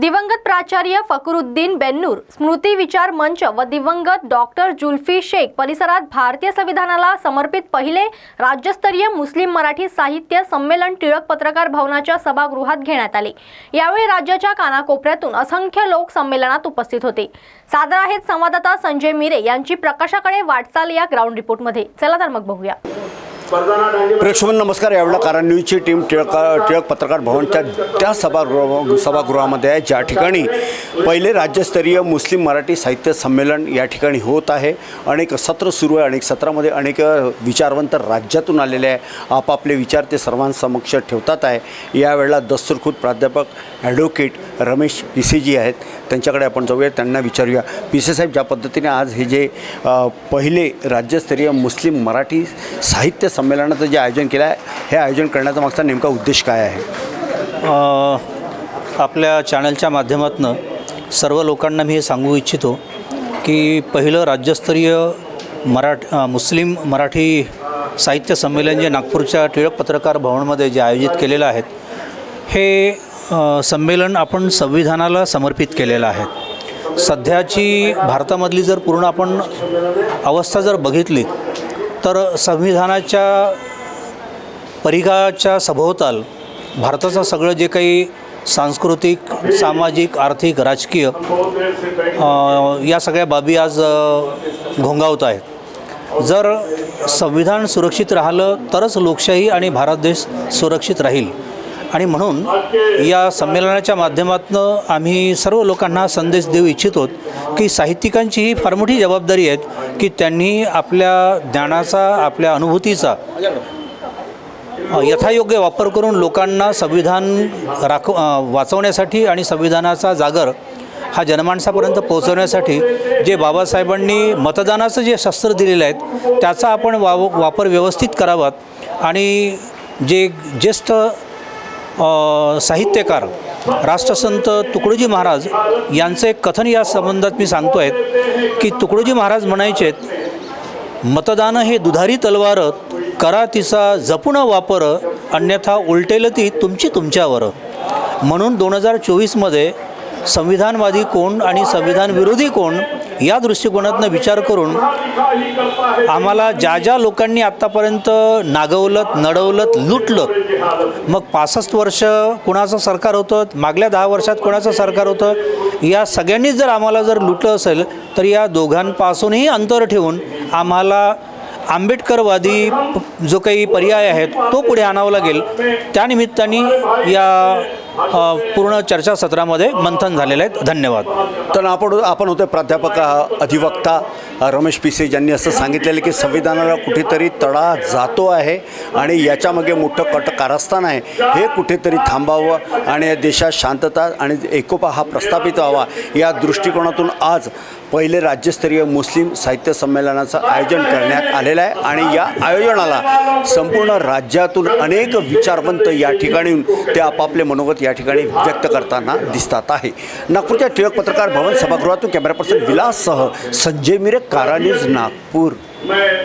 दिवंगत प्राचार्य फकरुद्दीन बेन्नूर स्मृती विचार मंच व दिवंगत डॉक्टर जुल्फी शेख परिसरात भारतीय संविधानाला समर्पित पहिले राज्यस्तरीय मुस्लिम मराठी साहित्य संमेलन टिळक पत्रकार भवनाच्या सभागृहात घेण्यात आले. यावेळी राज्याच्या कानाकोपऱ्यातून असंख्य लोक संमेलनात उपस्थित होते. सादर आहेत संवाददाता संजय मिरे यांची प्रकाशाकडे वाटचाल या ग्राउंड रिपोर्टमध्ये चला तर मग बघूया. प्रेक्षक नमस्कार. यावेळेला कारण न्यूजची टीम टिळक टिळक पत्रकार भवनच्या त्या सभागृह सभागृहामध्ये आहे. ज्या ठिकाणी पहिले राज्यस्तरीय मुस्लिम मराठी साहित्य संमेलन या ठिकाणी होत आहे. अनेक सत्र सुरू आहे. अनेक सत्रामध्ये अनेक विचारवंत राज्यातून आलेले आहे. आपापले विचार ते सर्वांसमक्ष ठेवतात आहे. यावेळेला दस्तुरखुद प्राध्यापक ॲडव्होकेट रमेश पिसेजी आहेत. त्यांच्याकडे आपण जाऊया. त्यांना विचारूया. पिसे साहेब ज्या पद्धतीने आज हे जे पहिले राज्यस्तरीय मुस्लिम मराठी साहित्य संमेलनाचं जे आयोजन केलं आहे हे आयोजन करण्याचा मागचा नेमका उद्देश काय आहे? आपल्या चॅनलच्या माध्यमातून सर्व लोकांना मी हे सांगू इच्छितो की पहिलं राज्यस्तरीय मराठ मुस्लिम मराठी साहित्य संमेलन जे नागपूरच्या टिळक पत्रकार भवनमध्ये जे आयोजित केलेलं आहे हे संमेलन आपण संविधानाला समर्पित केलेलं आहे. सध्याची भारतामधली जर पूर्ण आपण अवस्था जर बघितली तर संविधानाच्या परिघाच्या सभोवताल भारताचं सगळं जे काही सांस्कृतिक सामाजिक आर्थिक राजकीय या सगळ्या बाबी आज घोंगावत आहेत. जर संविधान सुरक्षित राहिलं तरच लोकशाही आणि भारत देश सुरक्षित राहील. आणि म्हणून या संमेलनाच्या माध्यमातून आम्ही सर्व लोकांना संदेश देऊ इच्छितो की साहित्यिकांची ही फार मोठी जबाबदारी आहे की त्यांनी आपल्या ज्ञानाचा आपल्या अनुभूतीचा यथायोग्य वापर करून लोकांना संविधान राख वाचवण्यासाठी आणि संविधानाचा जागर हा जनमानसापर्यंत पोहोचवण्यासाठी जे बाबासाहेबांनी मतदानाचं जे शस्त्र दिलेलं आहे त्याचा आपण वाव वापर व्यवस्थित करावा आणि जे ज्येष्ठ साहित्यकार राष्ट्रसंत तुकडोजी महाराज यांचं एक कथन या संबंधात मी सांगतो आहे की तुकडोजी महाराज म्हणायचेत मतदान हे दुधारी तलवार करा तिचा जपून वापर अन्यथा उलटेल ती तुमची तुमच्यावर. म्हणून दोन हजार चोवीसमध्ये संविधानवादी कोण आणि संविधान विरोधी कोण या दृष्टिकोनातनं विचार करून आम्हाला ज्या ज्या लोकांनी आत्तापर्यंत नागवलत नडवलत लुटलं मग पासष्ट वर्ष कुणाचं सरकार होतं मागल्या दहा वर्षात कोणाचं सरकार होतं या सगळ्यांनीच जर आम्हाला जर लुटलं असेल तर या दोघांपासूनही अंतर ठेवून आम्हाला आंबेडकरवादी जो काही पर्याय आहेत तो पुढे आणावा लागेल. त्यानिमित्ताने या पूर्ण चर्चासत्रामध्ये मंथन झालेलं आहे. धन्यवाद. तर आपण आपण होते प्राध्यापक अधिवक्ता रमेश पिसे ज्यांनी असं सांगितलेलं की संविधानाला कुठेतरी तडा जातो आहे आणि याच्यामागे मोठं कट कारस्थान आहे. हे कुठेतरी थांबावं आणि या देशात शांतता आणि एकोपा हा प्रस्थापित व्हावा. या दृष्टिकोनातून आज पहिले राज्यस्तरीय मुस्लिम साहित्य संमेलनाचं आयोजन करण्यात आले झालेला आहे आणि या आयोजनाला संपूर्ण राज्यातून अनेक विचारवंत या ठिकाणी ते आपापले मनोगत या ठिकाणी व्यक्त करताना दिसतात आहे. नागपूरच्या टिळक पत्रकार भवन सभागृहातून कॅमेरा पर्सन विलाससह संजय मिरे कारा न्यूज नागपूर.